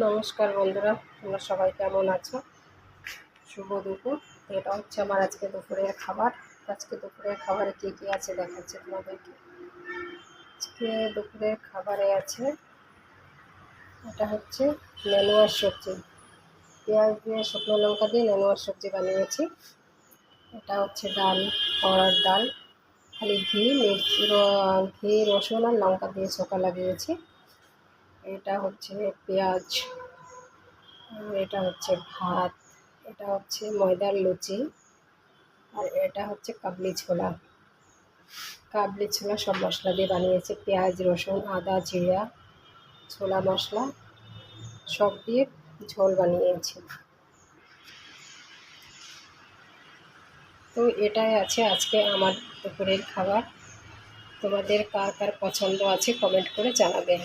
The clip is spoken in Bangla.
নমস্কার বন্ধুরা, তোমরা সবাই কেমন আছো? শুভ দুপুর। এটা হচ্ছে আমার আজকে দুপুরের খাবার। আজকে দুপুরের খাবারে কী কী আছে দেখাচ্ছি তোমাদেরকে। আজকে দুপুরের খাবারে আছে, এটা হচ্ছে নেনুয়ার সবজি। পেঁয়াজ দিয়ে শুকনো লঙ্কা দিয়ে নেনুয়ার সবজি বানিয়েছি। এটা হচ্ছে ডাল কড়ার ডাল। খালি ঘি, মির্চি, ঘি, রসুন আর লঙ্কা দিয়ে চোখা লাগিয়েছি। এটা হচ্ছে পেঁয়াজ, এটা হচ্ছে ভাত, এটা হচ্ছে ময়দার লুচি আর এটা হচ্ছে কাবলি ছোলা। কাবলি ছোলা সব মশলা দিয়ে বানিয়েছে। পেঁয়াজ, রসুন, আদা, জিরা, ছোলা মশলা সব দিয়ে ঝোল বানিয়েছি। তো এটাই আছে আজকে আমার দুপুরের খাবার। তোমাদের কার কার পছন্দ আছে কমেন্ট করে জানাবেন